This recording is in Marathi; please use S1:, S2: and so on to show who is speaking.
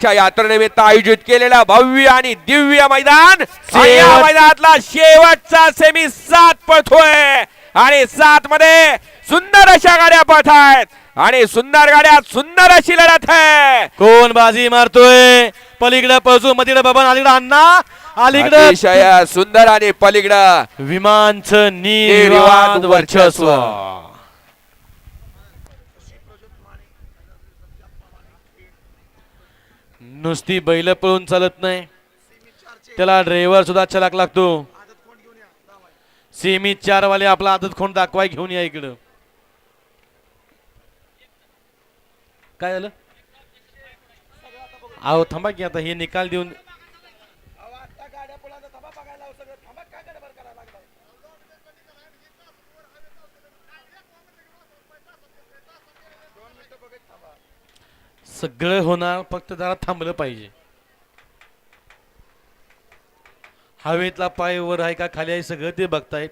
S1: च्या यात्रेनिमित्त आयोजित केलेला भव्य आणि दिव्य मैदान. या मैदानातला शेवटचा सेमी सात पळतोय आणि सात मध्ये सुंदर अशा गाड्या पळत आहेत. आणि सुंदर गाड्या सुंदर अशी लढत आहे.
S2: कोण बाजी मारतोय? पलीकडे पळसू मधीकडे बाबा अलीकडे अण्णा. अलीकडे
S1: अतिशय सुंदर आणि पलीकडं
S2: विमानचं
S1: निर्वाद वर्चस्व.
S2: नुसती बैल पळून चालत नाही. त्याला ड्रायव्हर सुद्धा छलाक लागतो. सेमी चार वाले आपला आदत खोंड दाखवाय घेऊन या इकडं. काय झालं? अहो थांबा की आता हे निकाल देऊन. सगळं होणार फक्त जरा थांबलं पाहिजे. हवेतला पाय वर आहे का खाली आहे सगळं ते बघतायत.